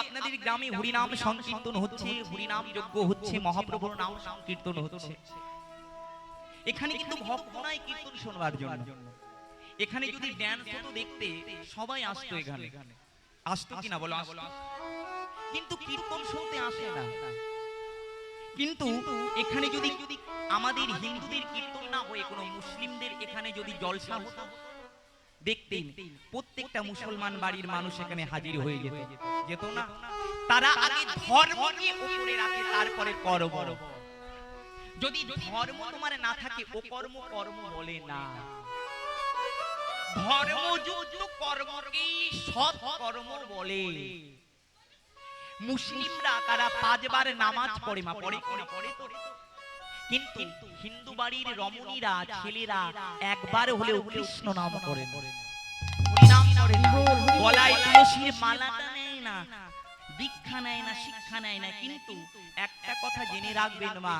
আপনাদের গ্রামে হরিনাম সংকীর্তন হচ্ছে, হরিনাম যজ্ঞ হচ্ছে, মহাপ্রভুর নাম সংকীর্তন হচ্ছে। এখানে কিন্তু ভক্ত নাই কীর্তন শোনবার জন্য। এখানে যদি ড্যান্স হতো দেখতে, সবাই আসতো এখানে। আসতো কিনা বলো? আসতো। কিন্তু কীর্তন শুনতে আসে না। কিন্তু এখানে যদি যদি আমাদের হিন্দুদের কীর্তন না হয়ে, কোনো মুসলিমদের এখানে যদি জলসা হতো দেখতেন প্রত্যেকটা মুসলমান বাড়ির মানুষ এখানে হাজির হয়ে যেত। যেত। না? তারা আগে ধর্মকে উপরে রাখে তারপরে কর্ম। যদি ধর্ম তোমার না থাকে ও কর্ম কর্ম বলে না। ধর্মযুক্ত কর্মকে সৎ কর্ম বলে। মুসলিমরা তারা পাঁচবার নামাজ পড়ে মা পড়ে পড়ে তো কিন্তু হিন্দু বাড়ির রমণীরা ছেলেরা একবার হলেও কৃষ্ণ নাম করেন। হরিনাম করেন। গলায় তুলসীর মালাটা নেয় না। দীক্ষা নেয় না শিক্ষা নেয় না। কিন্তু একটা কথা জেনে রাখবেন মা।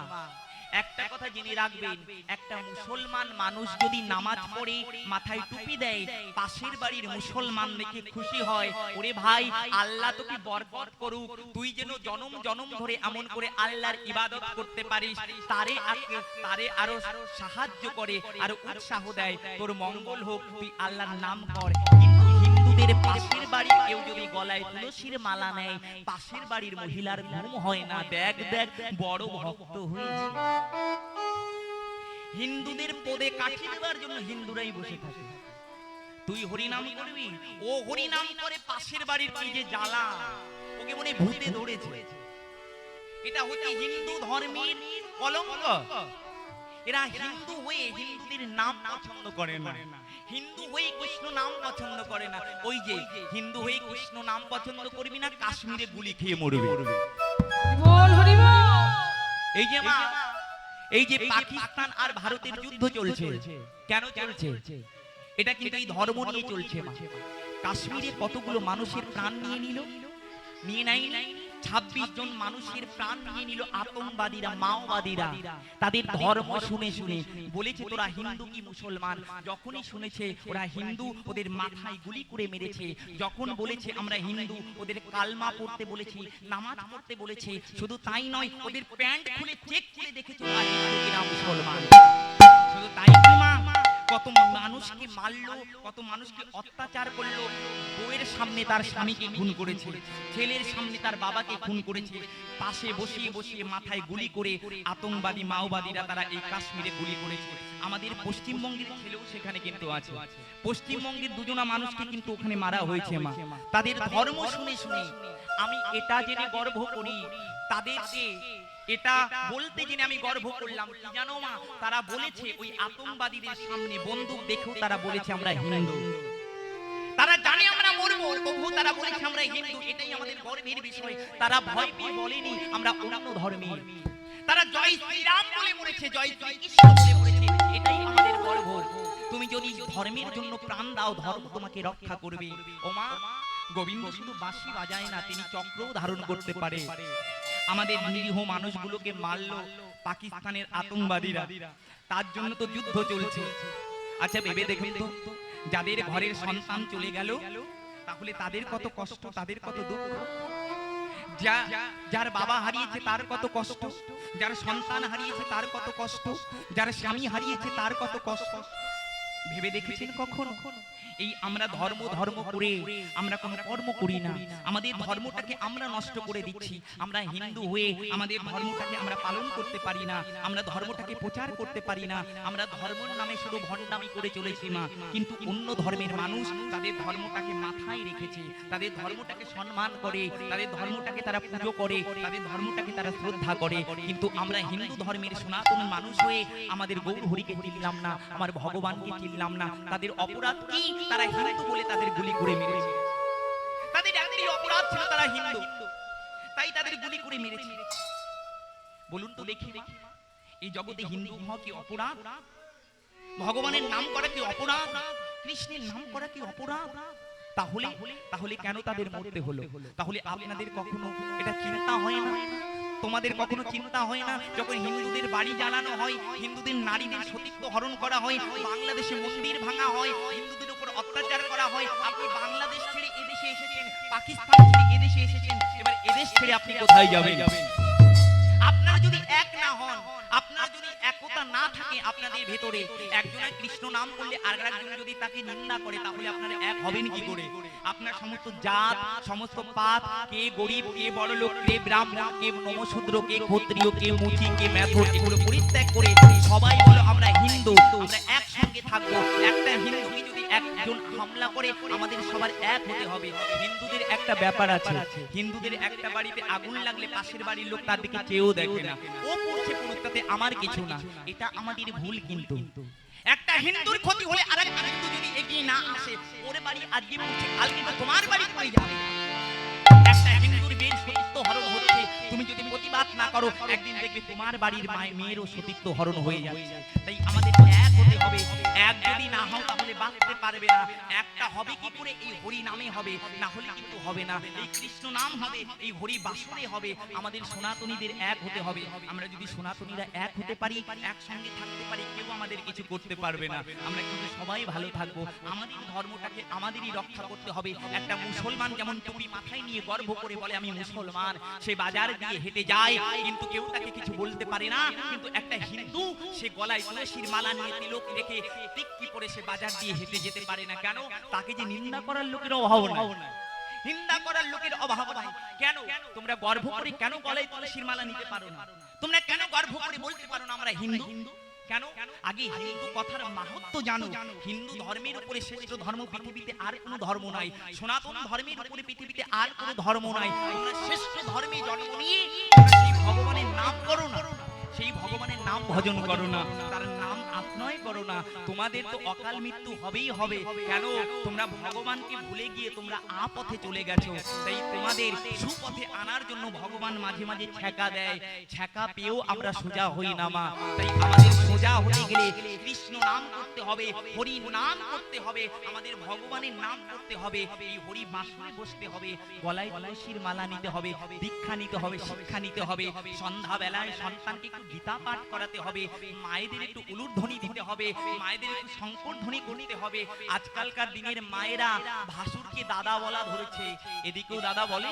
একটা কথা জেনে রাখবেন, একটা মুসলমান মানুষ যদি নামাজ পড়ে, মাথায় টুপি দেয়, পাশের বাড়ির মুসলমান দেখে খুশি হয়, ওরে ভাই, আল্লাহ তোকে বরকত করুক, তুই যেন জনম জনম ধরে এমন করে আল্লাহর ইবাদত করতে পারিস, তারে আকে- তারে আরও সাহায্য করে, আর উৎসাহ দেয়, তোর মঙ্গল হোক, তুই আল্লাহর নাম কর। পাশের বাড়ি। কেউ যদি গলায় তুলসীর মালা নেয়, পাশের বাড়ির মহিলার ঘুম হয় না। দেখ দেখ, বড় ভক্ত হয়েছে। হিন্দুদের পদে কাঠি দেওয়ার জন্য হিন্দুরাই বসে থাকে। তুই হরিনাম করবি? ও হরিনাম করে পাশের বাড়ির কি যে জ্বালা? ওকে মনে ভূতে ধরেছে। এটা হচ্ছে হিন্দু ধর্মের কলঙ্ক। এরা হিন্দু হয়ে হিন্দুদের নাম পছন্দ করে না। হিন্দু হয়ে কৃষ্ণ নাম পছন্দ করে না। ওই যে হিন্দু হয়ে কৃষ্ণ নাম পছন্দ করবি না কাশ্মীরে গুলি খেয়ে মরবে। এই যে মা এই যে পাকিস্তান আর ভারতের যুদ্ধ চলছে। কেন চলছে? এটা কিন্তু এই ধর্ম নিয়ে চলছে মা। কাশ্মীরে কতগুলো মানুষের প্রাণ নিয়ে নিল? নিয়ে নাই নাই ছাব্বিশ জন মানুষের প্রাণ নিয়ে নিল আতঙ্কবাদীরা মাওবাদীরা। তাদের ধর্ম শুনে শুনে বলেছে তোরা হিন্দু কি মুসলমান? যখনই শুনেছে ওরা হিন্দু ওদের মাথায় গুলি করে মেরেছে। যখন বলেছে আমরা হিন্দু ওদের কালমা পড়তে বলেছি নামাজ পড়তে বলেছে। শুধু তাই নয় ওদের প্যান্ট খুলে চেক করে দেখেছে ওরা হিন্দু কিনা মুসলমান। শুধু তাই কি মা। কত মানুষকে মারলো, কত মানুষকে অত্যাচার করল, বউয়ের সামনে তার স্বামীকে খুন করেছে, ছেলের সামনে তার বাবাকে খুন করেছে, পাশে বসিয়ে বসিয়ে মাথায় গুলি করে আতঙ্কবাদী মাওবাদীরা তারা এই কাশ্মীরে গুলি করেছে। আমাদের পশ্চিমবঙ্গের ছেলেও সেখানে কিন্তু আছে। পশ্চিমবঙ্গের দুজনা মানুষকে কিন্তু ওখানে মারা হয়েছে মা। তাদের ধর্ম শুনে শুনে আমি এটা জেনে গর্ব করি তাদেরকে এটা বলতে জেনে আমি গর্ব করলাম। কি জানো মা? তারা বলেছে ওই আতঙ্কবাদীদের সামনে বন্দুক দেখেও তারা বলেছে আমরা হিন্দু। তারা জানে আমরা মরবো। তারা বলেছে আমরা হিন্দু। এটাই আমাদের গর্বের বিষয়। তারা ভয় পেয়ে বলেনি আমরা অন্য ধর্মের তারা জয় শ্রীরাম বলে মরেছে জয় শ্রীকৃষ্ণ বলে মরেছে। এটাই আমাদের গর্ব। তুমি যদি ধর্মের জন্য প্রাণ দাও ধর্ম তোমাকে রক্ষা করবে। ও মা গোবিন্দ শুধু বাঁশি বাজায় না তিনি চক্রও ধারণ করতে পারে আমাদের নিরীহ মানুষগুলোকে মারলো পাকিস্তানের আতঙ্কবাদীরা। তার জন্য তো যুদ্ধ চলছে। আচ্ছা ভেবে দেখুন তো, যাদের ঘরের সন্তান চলে গেল, তাহলে তাদের কত কষ্ট, তাদের কত দুঃখ? যা, যার বাবা হারিয়েছে তার কত কষ্ট, যার সন্তান হারিয়েছে তার কত কষ্ট, যার স্বামী হারিয়েছে তার কত কষ্ট? ভেবে দেখেছেন কখনো? এই আমরা ধর্ম ধর্ম করে আমরা কোনো কর্ম করি না। আমাদের ধর্মটাকে আমরা নষ্ট করে দিচ্ছি। আমরা হিন্দু হয়ে আমাদের ধর্মটাকে আমরা পালন করতে পারি না। আমরা ধর্মটাকে প্রচার করতে পারি না। আমরা ধর্মের নামে শুধু ভণ্ডামি করে চলেছি মা। কিন্তু অন্য ধর্মের মানুষ তাদের ধর্মটাকে মাথায় রেখেছে। তাদের ধর্মটাকে সম্মান করে তাদের ধর্মটাকে তারা পুজো করে তাদের ধর্মটাকে তারা শ্রদ্ধা করে। কিন্তু আমরা হিন্দু ধর্মের সনাতন মানুষ হয়ে আমাদের গৌর হরিকে চিনলাম না আমার ভগবানকে চিনলাম না। তাদের অপরাধ কি? তারা হিন্দু বলে তাদের গুলি করে মেরেছে। তাদের একটাই অপরাধ ছিল তারা হিন্দু। তাই তাদের গুলি করে মেরেছে। বলুন তো দেখি দেখি এই জগতে হিন্দু হওয়া কি অপরাধ? ভগবানের নাম করা কি অপরাধ? কৃষ্ণের নাম করা কি অপরাধ? তাহলে তাহলে কেন তাদের মরতে হলো? তাহলে আপনাদের কখনো এটা চিন্তা হয় না? তোমাদের কখনো চিন্তা হয় না? যখন হিন্দুদের বাড়ি জ্বালানো হয়, হিন্দুদের নারীদের সতীত্ব হরণ করা হয়, বাংলাদেশে মন্দির ভাঙা হয়, হিন্দুদের উপর অত্যাচার করা হয়, আপনি বাংলাদেশ ছেড়ে এদেশে এসেছেন, পাকিস্তান ছেড়ে এদেশে এসেছেন, এবার এদেশ ছেড়ে আপনি কোথায় যাবেন? আপনারা যদি এক না হন আপনারা যদি একতা না থাকে আপনাদের ভেতরে একজনের কৃষ্ণ নাম করলে আর একজন যদি তাকে নিন্দা করে, তাহলে আপনারা এক হবেন কি করে? আপনার সমস্ত জাত, সমস্ত পাপ কে গরিব, কে বড় লোক কে ব্রাহ্মণ, কে নমশূদ্র, কে ক্ষত্রিয়, কে মুচি, কে মেথর এগুলো পরিত্যাগ করে সবাই বলো আমরা হিন্দু, আমরা একসঙ্গে থাকব, একটা হিন্দু। যদি একজন হামলা করে আমাদের সবার এক হতে হবে। হিন্দুদের একটা ব্যাপার আছে। হিন্দুদের একটা বাড়িতে আগুন লাগলে পাশের বাড়ির লোক তার দিকে চেয়েও দেখে না। ও পড়ছে তাতে আমার কিছু না। এটা আমাদের ভুল কিন্তু। একটা হিন্দুর ক্ষতি হলে আরেকটা হিন্দু যদি এগিয়ে না আসে, ওর বাড়ি আজকে পড়ছে কালকে তোমার বাড়ি পড়ে যাবে। তুমি যদি প্রতিবাদ না করো, একদিন দেখবে তোমার বাড়ির মায়ের মেয়েরও সতীত্ব হরণ হয়ে যাচ্ছে। তাই আমাদের এক হতে হবে। এক যদি না হও, তাহলে বাঁচতে পারবে না। একটা হবে কি করে? এই হরি নামে হবে। না হলে কিন্তু হবে না। এই কৃষ্ণ নাম হবে, এই হরি বাসরে হবে। আমাদের সনাতনীদের এক হতে হবে। আমরা যদি সনাতনীরা এক হতে পারি, একসঙ্গে থাকতে পারি, কেউ আমাদের কিছু করতে পারবে না। আমরা কিন্তু সবাই ভালো থাকব। আমাদের ধর্মটাকে আমাদেরই রক্ষা করতে হবে। একটা মুসলমান যেমন টুপি মাথায় নিয়ে গর্ব করে বলে, আমি মুসলমান। সে বাজার দিয়ে হেঁটে যায়, কিন্তু কেউ তাকে কিছু বলতে পারে না। কিন্তু একটা হিন্দু, সে গলায় তুলসীর মালা নিয়ে তিলক রেখে টিক্কি পরে সে বাজার দিয়ে হেঁটে যেতে পারে না কেন? তাকে যে নিন্দা করার লোকের অভাব নাই। নিন্দা করার লোকের অভাব নাই। কেন? তোমরা গর্ব করে কেন গলায় তুলসীর মালা নিতে পারো না? তোমরা কেন গর্ব করে বলতে পারো না আমরা হিন্দু? কেন? আগে হিন্দু কথার মাহাত্ম জানো। হিন্দু ধর্মের উপরে শ্রেষ্ঠ ধর্ম পৃথিবীতে আর কোনো ধর্ম নাই। সনাতন ধর্মের উপরে পৃথিবীতে আর কোনো ধর্ম নাই। শ্রেষ্ঠ ধর্মে জন্ম নিয়ে ভগবানের নাম করো না। সেই ভগবানের নাম ভজন করো না। তার নাম করো না। তোমাদের তো অকাল মৃত্যু হবেই হবে। কেন? তোমরা ভগবানকে ভুলে গিয়ে তোমরা আপথে চলে গেছো। তাই তোমাদের সুপথে আনার জন্য ভগবান মাঝে মাঝে ছ্যাঁকা দেয়। ছ্যাঁকা পেয়েও আমরা সোজা হই না মা। তাই আমাদের সোজা হতে গেলে কৃষ্ণ নাম করতে হবে, হরি নাম করতে হবে, আমাদের ভগবানের নাম করতে হবে, এই হরি বাসনে বসতে হবে, গলায় তুলসীর মালা নিতে হবে, দীক্ষা নিতে হবে, শিক্ষা নিতে হবে সন্ধ্যা বেলায় সন্তানকে একটু গীতা পাঠ করাতে হবে, মায়েদের একটু উলুধ্বনি দিতে হবে, মায়েদের একটু শঙ্কর ধ্বনি করতে হবে, আজকালকার দিনের মায়েরা ভাসুরকে দাদা বলা ধরেছে, এদিকেও দাদা বলে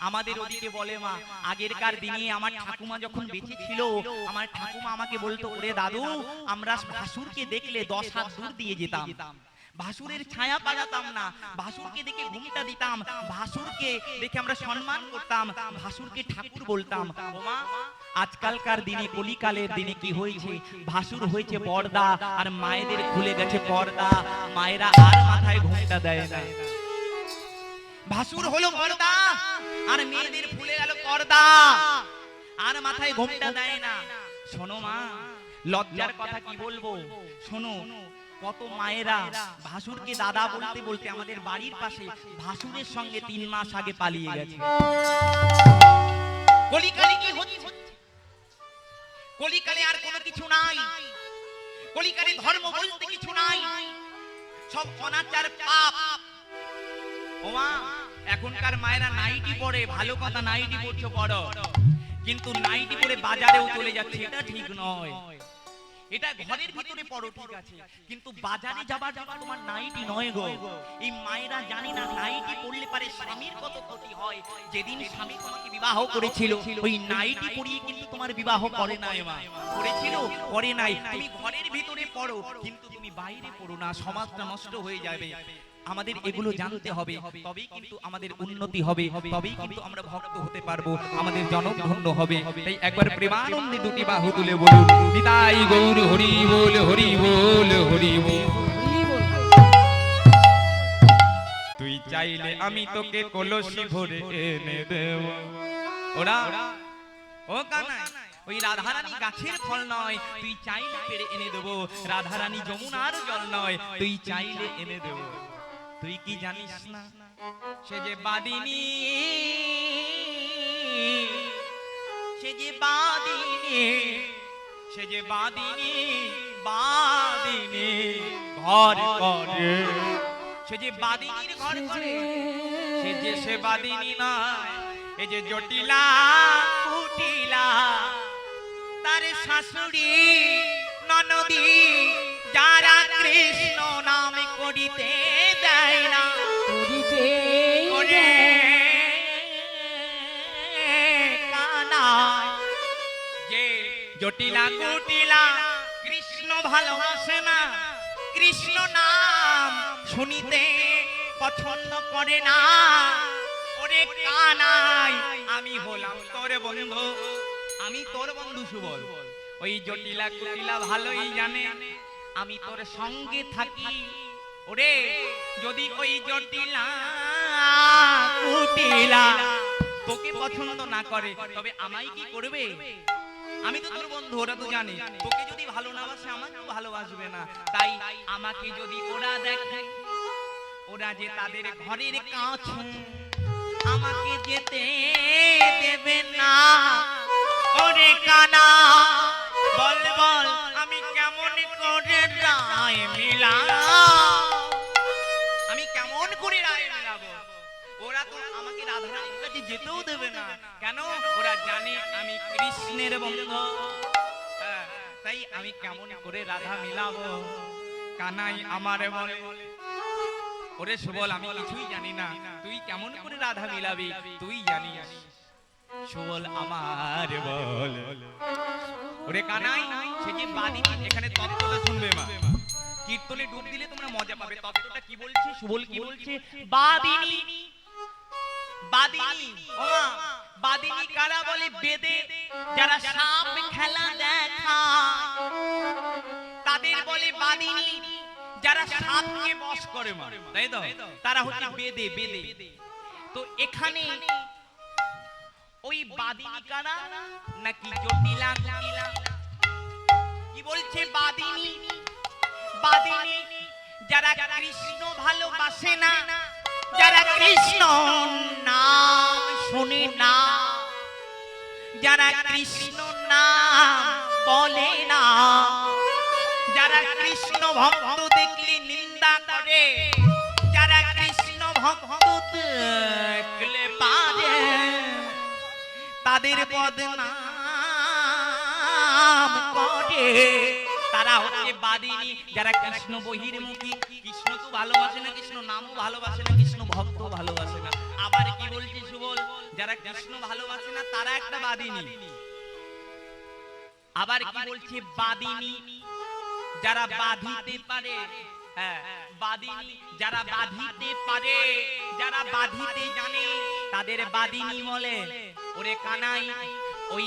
আমাদের ওদিকে বলে মা আগেরকার দিনে আমার ঠাকুমা যখন বেঁচে ছিল আমার ঠাকুমা আমাকে বলতো ওরে দাদু আমরা ভাসুরকে দেখলে দশ হাত দূর দিয়ে যেতাম। ভাসুরের ছায়া পালাতাম না ভাসুরকে দেখে ঘুমটা দিতাম ভাসুরকে দেখে আমরা সম্মান করতাম ভাসুরকে ঠাকুর বলতাম ওমা আজকালকার দিনে কলিকালের দিনে কি হয়েছে? ভাসুর হয়েছে পর্দা আর মায়েদের খুলে গেছে পর্দা। মায়েরা আর মাথায় ঘুমটা দেয় না। ভাসুর হলো পর্দা। আর মেয়েদের ফুলে গেল পর্দা। আর মাথায় ঘোমটা দেয় না। শোনো মা লজ্জার কথা কি বলব? শোনো কত মায়েরা ভাসুরকে দাদা বলতে বলতে আমাদের বাড়ির পাশে ভাসুরের সঙ্গে তিন মাস আগে পালিয়ে গেছে। কলিকালে কি হচ্ছে? কলিকালে আর কোনো কিছু নাই। কলিকালে ধর্ম বলতে কিছু নাই। সব অনাচার পাপ। ওমা, এখনকার মায়েরা নাইটি পরে ভালো কথা নাইটি পরছো কিন্তু নাইটি পরে বাজারেও চলে যাচ্ছে, এটা ঠিক নয়। এটা ঘরের ভিতরে পড়ো, ঠিক আছে। কিন্তু বাজারে যাবার তোমার নাইটি নয় গো। এই মায়েরা জানি না, নাইটি পরলে পারে স্বামীর কত ক্ষতি হয়। যেদিন স্বামী তোমাকে বিবাহ করেছিল, ওই নাইটি পরিয়ে কিন্তু তোমার বিবাহ করে করেছিল, করে নাই। তুমি ঘরের ভিতরে পড়ো, কিন্তু তুমি বাইরে পড়ো না, সমাজটা নষ্ট হয়ে যাবে। আমাদের এগুলো জানতে হবে তবেই কিন্তু আমাদের উন্নতি হবে তবেই কিন্তু আমরা ভক্ত হতে পারব। আমাদের জনক ধন্য হবে। তাই একবার প্রেমানন্দে দুটি বাহু তুলে বলুন। নিতাই গৌর হরি বল হরি বল হরি বল। তুই চাইলে আমি তোকে কলসি ভরে এনে দেব। ওরা ও কানাই ওই রাধারানী গাছের ফল নয়। তুই চাইলে পেরে এনে দেবো। রাধারানী যমুনার জল নয়। তুই চাইলে এনে দেব। তুই কি জানিস না? সে যে বাদিনী সে যে বাদিনী সে যে বাদিনী বাদিনী ঘর করে। সে যে বাদিনীর ঘর করে, সে যে সে বাদিনী নয়, এ যে জটিলা কুটিলা। তার শাশুড়ি ননদি, যারা কৃষ্ণ নাম করিতে দেয় না জটিলা কুটিলা, কৃষ্ণ ভালোবাসে না। কৃষ্ণ নাম শুনিতে পছন্দ করে না। ওরে কানাই আমি হলাম তোর বন্ধু। আমি তোর বন্ধু সুবল। ওই জটিলা কুটিলা ভালোই জানে। আমি তোর সঙ্গে থাকি। ওরে, যদি ওই জটিলা কুটিলা তোকে পছন্দ না করে, তবে আমায় কি করবে? আমি তো তোর বন্ধু, ওরা তো জানে। তোকে যদি ভালো না বাসে, আমাকেও ভালোবাসবে না। তাই আমাকে যদি ওরা দেখে, ওরা যে তাদের ঘরের কাছে, আমাকে যেতে দেবে না। ওরে কানা, বল বল, আমি কেমন করে রায় মিলা ওরা আমাকে রাধারানীর কাছে যেতেও দেবে না। কেন? ওরা জানে আমি কৃষ্ণের বন্ধু। হ্যাঁ, তাই আমি কেমন করে রাধা মিলাবো? কানাই আমার বলে। ওরে সুবল আমি কিছুই জানি না। তুই কেমন করে রাধা মিলাবি? তুই জানিস। সুবল আমার বল। ওরে কানাই সে যে বাদিনী এখানে তত্ত্বটা শুনবে মা। কীর্তনে ডুব দিলে তোমরা মজা পাবে। তত্ত্বটা কি বলছে? সুবল কি বলছে? বাদিনী বাদিনী। ওমা বাদিনী কারা বলে বেদে? যারা সাপ খেলা দেখা তাদের বলে বাদিনী। যারা সাপকে বশ করে তাই তো? তারা হচ্ছে বেদে বেদে। তো এখানে ওই বাদিনী কারা নাকি জটিলা জটিলা? কি বলছে বাদিনী? বাদিনী যারা কৃষ্ণ ভালোবাসে না যারা কৃষ্ণ নাম শুনে না, যারা কৃষ্ণ নাম বলে না, যারা কৃষ্ণ ভক্ত দেখলে নিন্দা করে, যারা কৃষ্ণ ভক্ত দেখলে পারে, তাদের বদনাম করে। তারা হচ্ছে বাদিনী যারা কৃষ্ণ বহির্মুখী, কৃষ্ণ ভালোবাসে না কৃষ্ণ, নামও ভালোবাসে না কৃষ্ণ ভক্ত ভালোবাসে না। আবার কি বলছি সুবল? যারা কৃষ্ণ ভালোবাসে না, তারা একটা বাদিনী আবার কি বলছে? বাদিনী যারা বাঁধিতে পারে হ্যাঁ যারা বাঁধিতে পারে, যারা বাঁধিতে জানে, তাদের বাদিনী বলে। ওরে কানাই, ওই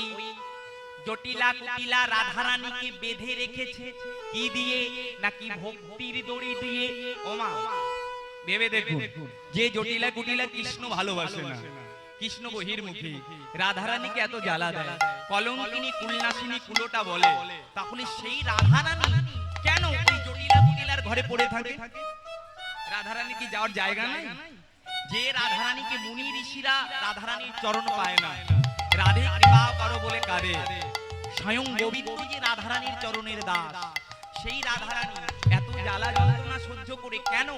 জটিলা কুটিলা রাধারানীকে বেঁধে রেখেছে। কি দিয়ে? নাকি ভক্তির দড়ি দিয়ে? ওমা, ভেবে দেখুন, যে জটিলা কুটিলা কৃষ্ণ ভালোবাসে না, কৃষ্ণ বহির্মুখী, রাধারানীকে এত জ্বালা দেয়, কলঙ্কিনী, কুলনাশিনী, কুলোটা বলে, তাহলে সেই রাধারানী কেন ওই জটিলা কুটিলার ঘরে পড়ে থাকে? রাধারানী কি যাওয়ার জায়গা নাই? যে রাধারানীকে মুনি ঋষিরা রাধারানীর চরণ পায় না রাধে কৃপা করো বলে কাঁদে। স্বয়ং গোবিন্দ রাধারানীর চরণের দাস। সেই রাধারানী এত জ্বালা যন্ত্রণা সহ্য করে কেন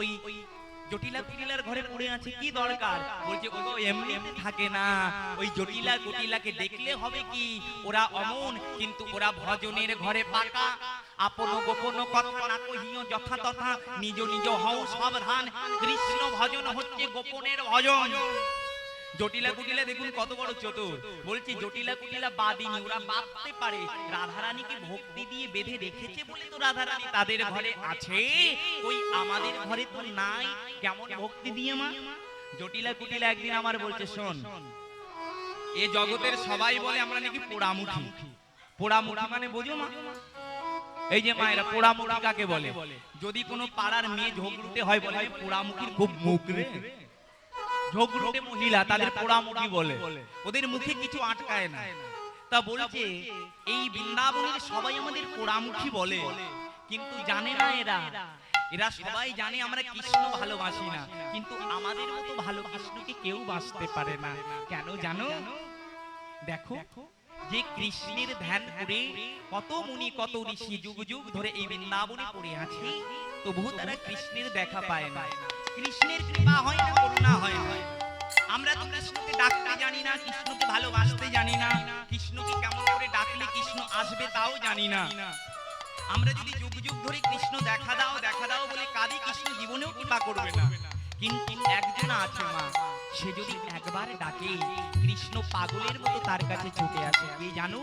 ওই ওই ওরা অমন, কিন্তু ওরা ভজনের ঘরে আপন যথা তথা। নিজ নিজ কৃষ্ণ ভজন হচ্ছে গোপনের ভজন। জটিলা কুটিলা দেখুন কত বড় চতুর। বলছি জটিলা কুটিলা বাদিনী ওরা বাঁধতে পারে। রাধারানীকে ভক্তি দিয়ে বেঁধে রেখেছে বলে তো রাধারানী তাদের ঘরে আছে। ওই আমাদের ঘরে তো নাই, কেমন ভক্তি দিয়ে মা? জটিলা কুটিলা একদিন আমার বলছে, শোন, এ জগতের সবাই বলে আমরা নাকি পোড়ামুখী। পোড়ামুখী মানে বোঝো মা? এই যে মায়েরা, পোড়ামুখী কাকে বলে? যদি কোনো পাড়ার মেয়ে ঝগড়ুটে হয় বলে "এই পোড়ামুখীর খুব মুখ রে। ঝগড়ুটে মহিলা তাদের পোড়ামুখী বলে। ওদের মুখে কিছু আটকায় না। তা বলছে এই বৃন্দাবনের সবাই আমাদের পোড়ামুখী বলে। কিন্তু জানে না এরা। এরা। সবাই জানে আমরা কৃষ্ণ ভালোবাসি না। কিন্তু আমাদের মতো ভালো কৃষ্ণকে কেউ বাঁচতে পারে না। কেন জানো? দেখো যে কৃষ্ণের ধ্যান করে কত মুনি কত ঋষি যুগ যুগ ধরে এই বৃন্দাবনে পড়ে আছে। তবুও তারা কৃষ্ণের দেখা পায় না। কৃষ্ণের কৃপা হয় না কৃষ্ণকে কেমন করে ডাকলে কৃষ্ণ আসবে তাও জানি না। আমরা যদি যুগ যুগ ধরে কৃষ্ণ দেখা দাও দেখা দাও বলে কাঁদি, কৃষ্ণ জীবনেও কৃপা করবে না। কিন্তু একজন আছে মা, সে যদি একবার ডাকে, কৃষ্ণ পাগলের মতো তার কাছে ছুটে আসে। কে জানো?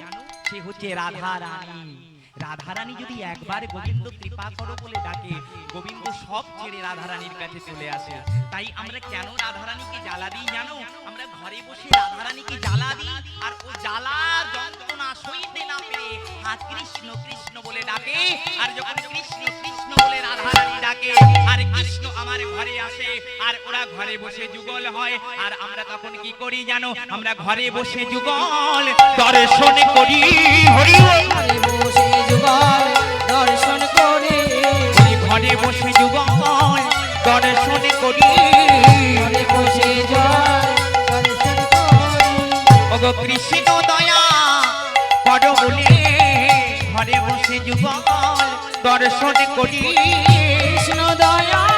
সে হচ্ছে রাধা রানী রাধা রানী যদি একবার গোবিন্দ কৃপা করো বলে ডাকে, গোবিন্দ সব ছেড়ে রাধা রানীর কাছে চলে আসে। তাই আমরা কেন রাধা রানীকে জ্বালা দিই জানো? আমরা ঘরে বসে রাধারানীকে জ্বালা দিই, আর ও জ্বালা যন্ত্রণা সইতে না পেরে হাত কৃষ্ণ কৃষ্ণ বলে ডাকে, আর যখন কৃষ্ণ কৃষ্ণ বলে রাধা রানী ডাকে, আর কৃষ্ণ আমার ঘরে আসে, আর ওরা ঘরে বসে যুগল হয়, আর আমরা তখন কি করি জানো? আমরা ঘরে বসে যুগল দর্শন করি, হরি যুগল দর্শন করে। ঘরে বসে যুগল দর্শন করি। ঘরে বসে ওগো কৃষ্ণ দয়া কর বলে। ঘরে বসে যুগল দর্শন করি। কৃষ্ণ দয়া